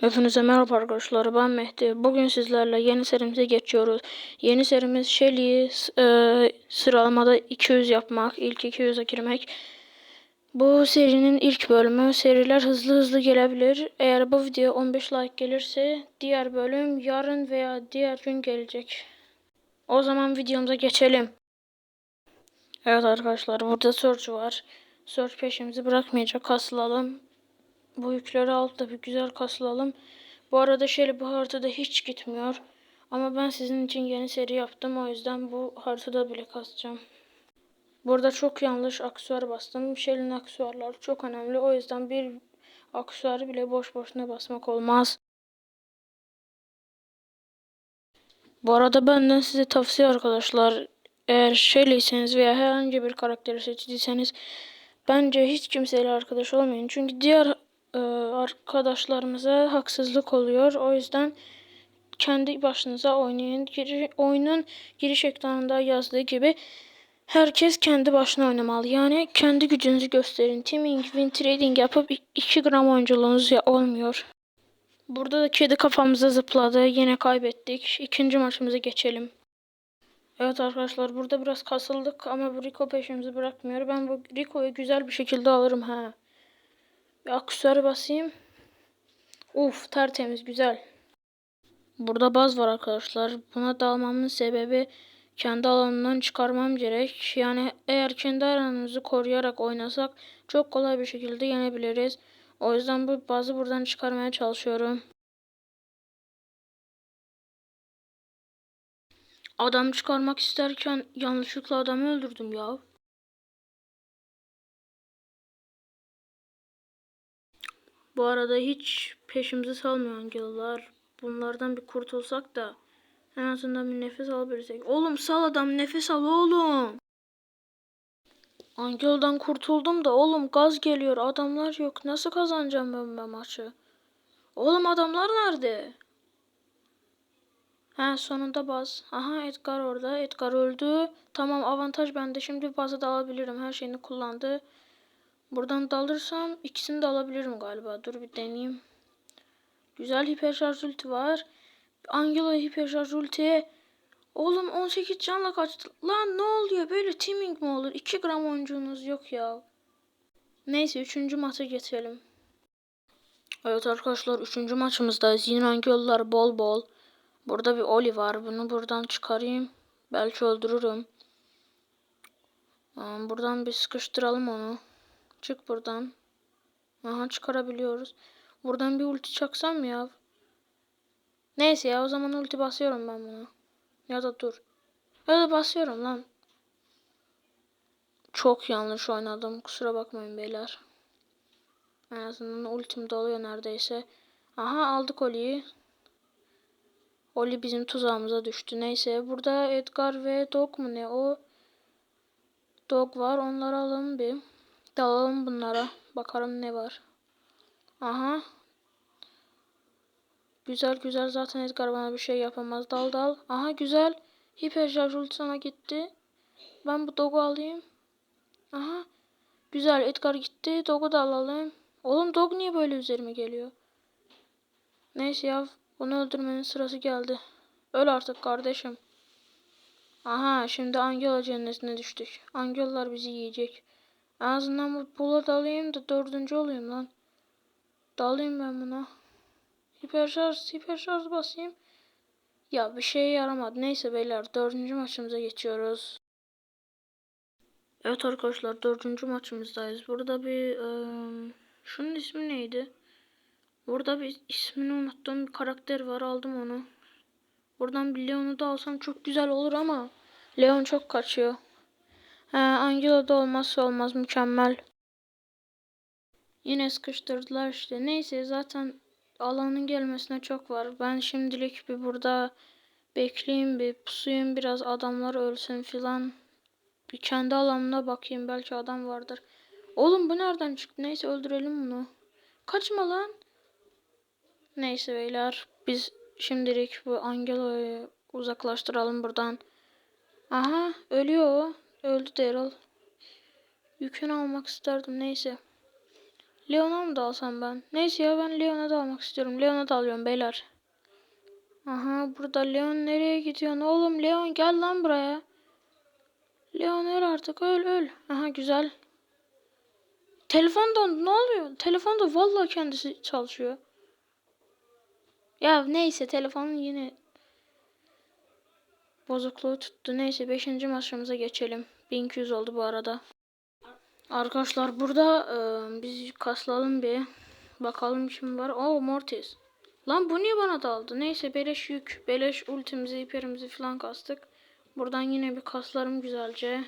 Hepinize merhaba arkadaşlar ben Mehdi. Bugün sizlerle yeni serimize geçiyoruz. Yeni serimiz Shelly'yi e, sıralamada 200 yapmak, ilk 200'e girmek. Bu serinin ilk bölümü. Seriler hızlı hızlı gelebilir. Eğer bu video 15 like gelirse diğer bölüm yarın veya diğer gün gelecek. O zaman videomuza geçelim. Evet arkadaşlar burada search var. Search peşimizi bırakmayacak. Kasılalım. Bu yükleri alıp da bir güzel kasılalım. Bu arada şöyle bu haritada hiç gitmiyor. Ama ben sizin için yeni seri yaptım. O yüzden bu haritada bile kasacağım. Burada çok yanlış aksesuar bastım. Shell'in aksesuarları çok önemli. O yüzden bir aksesuarı bile boş boşuna basmak olmaz. Bu arada benden size tavsiye arkadaşlar. Eğer Shelly'seniz veya herhangi bir karakteri seçtiyseniz bence hiç kimseyle arkadaş olmayın. Çünkü diğer e, arkadaşlarımıza haksızlık oluyor. O yüzden kendi başınıza oynayın. Giri, oyunun giriş ekranında yazdığı gibi herkes kendi başına oynamalı. Yani kendi gücünüzü gösterin. Teaming, win trading yapıp 2 gram oyunculuğunuz ya olmuyor. Burada da kedi kafamıza zıpladı. Yine kaybettik. İkinci maçımıza geçelim. Evet arkadaşlar burada biraz kasıldık ama Rico peşimizi bırakmıyor. Ben bu Rico'yu güzel bir şekilde alırım ha. Bir aksesuarı basayım. Uf tertemiz güzel. Burada baz var arkadaşlar. Buna dalmamın sebebi kendi alanından çıkarmam gerek. Yani eğer kendi alanımızı koruyarak oynasak çok kolay bir şekilde yenebiliriz. O yüzden bu bazı buradan çıkarmaya çalışıyorum. Adam çıkarmak isterken yanlışlıkla adamı öldürdüm ya. Bu arada hiç peşimizi salmıyor Angel'lar. Bunlardan bir kurtulsak da en azından bir nefes alabilsek. Oğlum sal adam nefes al oğlum. Angel'dan kurtuldum da oğlum gaz geliyor. Adamlar yok. Nasıl kazanacağım ben bu maçı? Oğlum adamlar nerede? He sonunda baz. Aha Edgar orada. Edgar öldü. Tamam avantaj bende. Şimdi bazı da alabilirim. Her şeyini kullandı. Buradan dalırsam ikisini de alabilirim galiba. Dur bir deneyeyim. Güzel hiper şarj ulti var. Angela hiper şarj ulti. Oğlum 18 canla kaçtı. Lan ne oluyor? Böyle teaming mi olur? 2 gram oyuncunuz yok ya. Neyse 3. maça geçelim. Evet arkadaşlar 3. maçımızdayız. Yine Angela'lar bol bol. Burada bir Oli var. Bunu buradan çıkarayım. Belki öldürürüm. Buradan bir sıkıştıralım onu. Çık buradan. Aha çıkarabiliyoruz. Buradan bir ulti çaksam ya. Neyse ya o zaman ulti basıyorum ben buna. Ya da dur. Ya da basıyorum lan. Çok yanlış oynadım. Kusura bakmayın beyler. En azından ultim doluyor neredeyse. Aha aldık Oli'yi. Oli bizim tuzağımıza düştü. Neyse burada Edgar ve Dog mu ne o? Dog var. Onları alalım bir. Dalalım bunlara. Bakalım ne var. Aha. Güzel güzel zaten Edgar bana bir şey yapamaz. Dal dal. Aha güzel. Hiper şarj sana gitti. Ben bu Dog'u alayım. Aha. Güzel Edgar gitti. Dog'u da alalım. Oğlum Dog niye böyle üzerime geliyor? Neyse ya. Bunu öldürmenin sırası geldi. Öl artık kardeşim. Aha şimdi Angela cennetine düştük. Angellar bizi yiyecek. En azından bu pula dalayım da dördüncü olayım lan. Dalayım ben buna. Hiper şarj, hiper şarj basayım. Ya bir şeye yaramadı. Neyse beyler dördüncü maçımıza geçiyoruz. Evet arkadaşlar dördüncü maçımızdayız. Burada bir e, şunun ismi neydi? Burada bir ismini unuttuğum bir karakter var. Aldım onu. Buradan bir Leon'u da alsam çok güzel olur ama Leon çok kaçıyor. He, Angela da olmazsa olmaz mükemmel. Yine sıkıştırdılar işte. Neyse zaten alanın gelmesine çok var. Ben şimdilik bir burada bekleyeyim bir pusuyum biraz adamlar ölsün filan. Bir kendi alanına bakayım belki adam vardır. Oğlum bu nereden çıktı? Neyse öldürelim bunu. Kaçma lan. Neyse beyler biz şimdilik bu Angelo'yu uzaklaştıralım buradan. Aha ölüyor. Öldü Daryl. Yükünü almak isterdim neyse. Leon'a mı da alsam ben? Neyse ya ben Leon'a da almak istiyorum. Leon'a da alıyorum beyler. Aha burada Leon nereye gidiyorsun oğlum? Leon gel lan buraya. Leon öl artık öl öl. Aha güzel. Telefon dondu ne oluyor? Telefon da vallahi kendisi çalışıyor. Ya neyse telefonun yine bozukluğu tuttu. Neyse 5. maçımıza geçelim. 1200 oldu bu arada. Arkadaşlar burada e, biz kaslalım bir. Bakalım kim var. Oo Mortis. Lan bu niye bana daldı? Neyse beleş yük. Beleş ultimizi, hiperimizi falan kastık. Buradan yine bir kaslarım güzelce.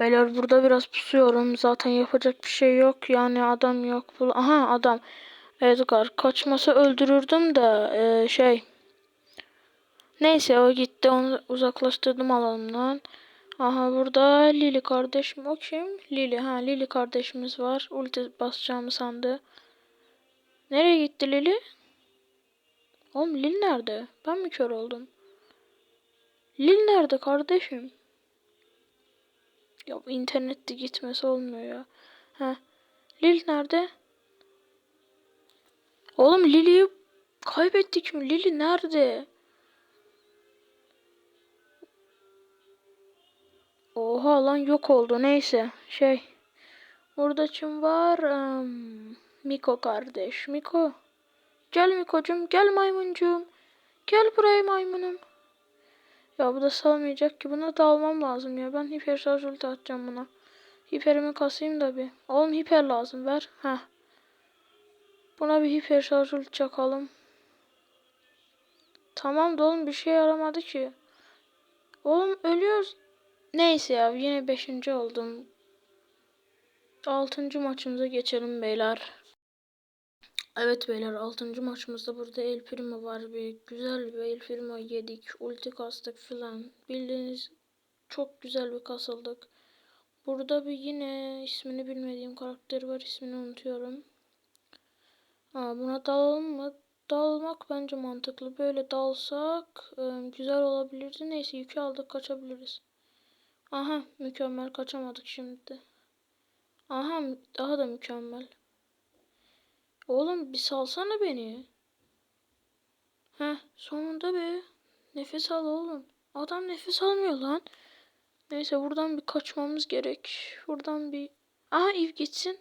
Beyler burada biraz pusuyorum. Zaten yapacak bir şey yok. Yani adam yok. Aha adam. Edgar kaçmasa öldürürdüm de e, şey. Neyse o gitti. Onu uzaklaştırdım alanımdan. Aha burada Lili kardeşim. O kim? Lili. Ha Lili kardeşimiz var. Ulti basacağımı sandı. Nereye gitti Lili? Oğlum Lili nerede? Ben mi kör oldum? Lili nerede kardeşim? Ya bu internette gitmesi olmuyor ya. Ha. Lil nerede? Oğlum Lili'yi kaybettik mi? Lili nerede? Oha lan yok oldu. Neyse. Şey. Burada kim var? Am, Miko kardeş. Miko. Gel Miko'cum. Gel maymuncuğum. Gel buraya maymunum. Ya bu da salmayacak ki. Buna da almam lazım ya. Ben hiper şarj ulti atacağım buna. Hiperimi kasayım da bir. Oğlum hiper lazım ver. Heh. Buna bir hiper şarj ulti çakalım. Tamam da oğlum bir şey yaramadı ki. Oğlum ölüyoruz. Neyse ya yine 5. oldum. 6. maçımıza geçelim beyler. Evet beyler 6. maçımızda burada El Primo var. Bir güzel bir El Primo yedik. Ulti kastık filan. Bildiğiniz çok güzel bir kasıldık. Burada bir yine ismini bilmediğim karakter var. ismini unutuyorum. Aa, buna dalalım mı? Dalmak bence mantıklı. Böyle dalsak e, güzel olabilirdi. Neyse yükü aldık kaçabiliriz. Aha mükemmel kaçamadık şimdi. Aha daha da mükemmel. Oğlum bir salsana beni. Heh sonunda be. Nefes al oğlum. Adam nefes almıyor lan. Neyse buradan bir kaçmamız gerek. Buradan bir... Aha Eve gitsin.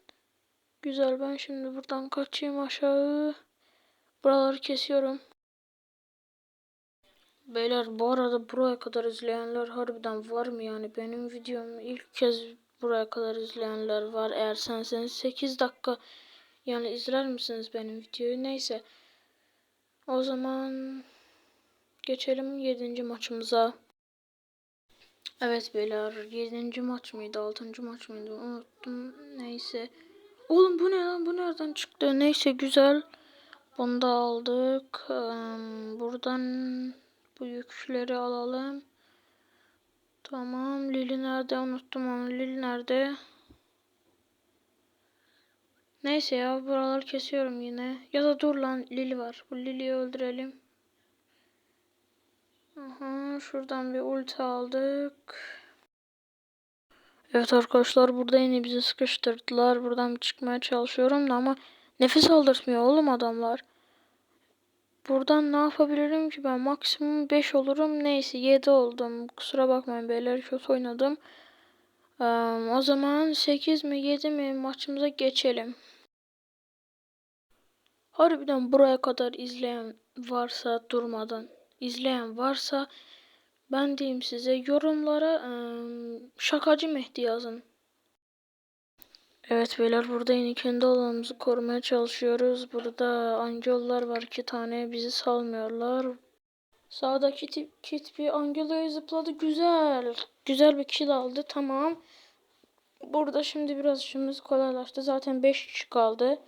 Güzel ben şimdi buradan kaçayım aşağı. Buraları kesiyorum. Beyler bu arada buraya kadar izleyenler harbiden var mı yani benim videomu ilk kez buraya kadar izleyenler var eğer senseniz 8 dakika yani izler misiniz benim videoyu neyse o zaman geçelim 7. maçımıza evet beyler 7. maç mıydı 6. maç mıydı unuttum neyse oğlum bu ne lan bu nereden çıktı neyse güzel bunu da aldık buradan bu yükleri alalım. Tamam. Lili nerede? Unuttum onu. Lili nerede? Neyse ya. Buraları kesiyorum yine. Ya da dur lan. Lili var. Bu Lili'yi öldürelim. Aha, şuradan bir ulti aldık. Evet arkadaşlar burada yine bizi sıkıştırdılar. Buradan çıkmaya çalışıyorum da ama nefes aldırtmıyor oğlum adamlar. Buradan ne yapabilirim ki ben? Maksimum 5 olurum. Neyse 7 oldum. Kusura bakmayın beyler kötü oynadım. O zaman 8 mi 7 mi maçımıza geçelim. Harbiden buraya kadar izleyen varsa durmadan izleyen varsa ben diyeyim size yorumlara şakacı Mehdi yazın. Evet beyler burada yine kendi alanımızı korumaya çalışıyoruz. Burada angellar var iki tane bizi salmıyorlar. Sağdaki tip, kit bir angeloya zıpladı güzel. Güzel bir kill aldı tamam. Burada şimdi biraz işimiz kolaylaştı. Zaten 5 kişi kaldı.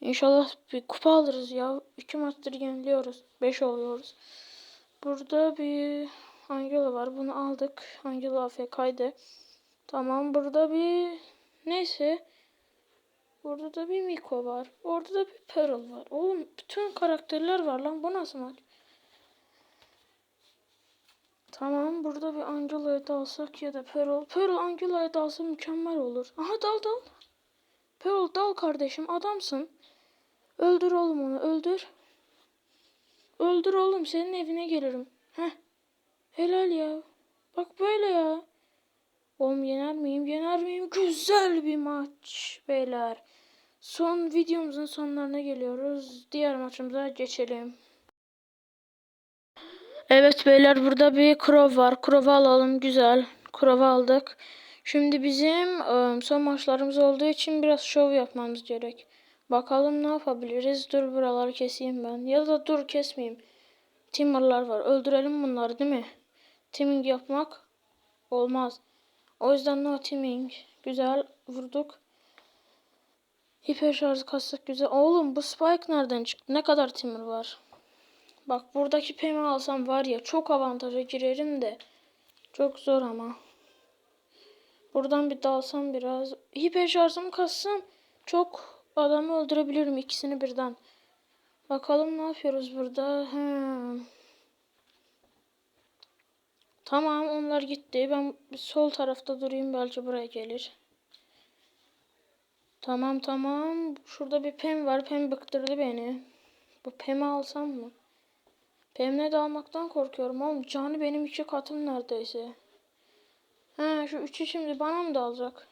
İnşallah bir kupa alırız ya. 2 maçtır yeniliyoruz. 5 oluyoruz. Burada bir Angela var. Bunu aldık. Angela AFK'ydı. Tamam burada bir neyse. Burada da bir Miko var. Orada da bir Pearl var. Oğlum bütün karakterler var lan. Bu nasıl maç? Tamam burada bir Angela'ya dalsak ya da Pearl. Pearl Angela'ya dalsa mükemmel olur. Aha dal dal. Pearl dal kardeşim adamsın. Öldür oğlum onu öldür. Öldür oğlum senin evine gelirim. Heh. Helal ya. Bak böyle ya. Oğlum yener miyim? Yener miyim? Güzel bir maç beyler. Son videomuzun sonlarına geliyoruz. Diğer maçımıza geçelim. Evet beyler burada bir Crow var. Crow'u alalım güzel. Crow'u aldık. Şimdi bizim ıı, son maçlarımız olduğu için biraz şov yapmamız gerek. Bakalım ne yapabiliriz. Dur buraları keseyim ben. Ya da dur kesmeyeyim. Timmer'lar var. Öldürelim bunları değil mi? Teaming yapmak olmaz. O yüzden no teaming. Güzel vurduk. Hiper şarj kastık güzel. Oğlum bu Spike nereden çıktı? Ne kadar Timur var? Bak buradaki Pem'i alsam var ya çok avantaja girerim de. Çok zor ama. Buradan bir dalsam biraz. Hiper şarjımı kassam çok adamı öldürebilirim ikisini birden. Bakalım ne yapıyoruz burada. Hmm. Tamam onlar gitti. Ben sol tarafta durayım belki buraya gelir. Tamam tamam. Şurada bir pem var. Pem bıktırdı beni. Bu pemi alsam mı? Pem'le de almaktan korkuyorum oğlum. Canı benim iki katım neredeyse. He şu üçü şimdi bana mı da alacak?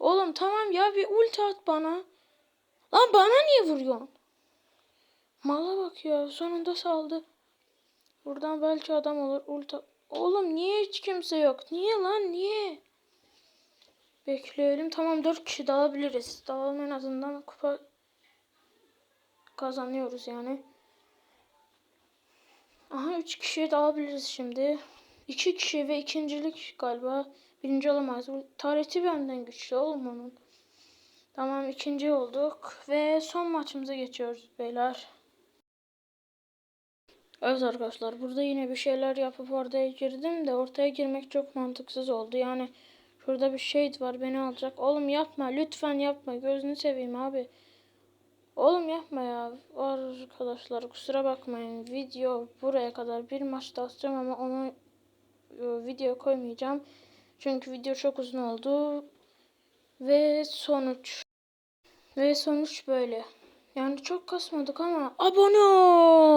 Oğlum tamam ya bir ulti at bana. Lan bana niye vuruyorsun? Mala bak ya sonunda saldı. Buradan belki adam olur. Ulti Oğlum niye hiç kimse yok? Niye lan niye? Bekleyelim. Tamam 4 kişi dalabiliriz. Dalalım en azından kupa kazanıyoruz yani. Aha 3 kişiye dalabiliriz şimdi. 2 kişi ve ikincilik galiba. Birinci olamayız. Bu Tarihti benden güçlü oğlum onun. Tamam ikinci olduk. Ve son maçımıza geçiyoruz beyler. Evet arkadaşlar burada yine bir şeyler yapıp ortaya girdim de ortaya girmek çok mantıksız oldu. Yani şurada bir şey var beni alacak. Oğlum yapma lütfen yapma gözünü seveyim abi. Oğlum yapma ya. Arkadaşlar kusura bakmayın. Video buraya kadar bir maç da atacağım ama onu e, video koymayacağım. Çünkü video çok uzun oldu. Ve sonuç. Ve sonuç böyle. Yani çok kasmadık ama abone ol.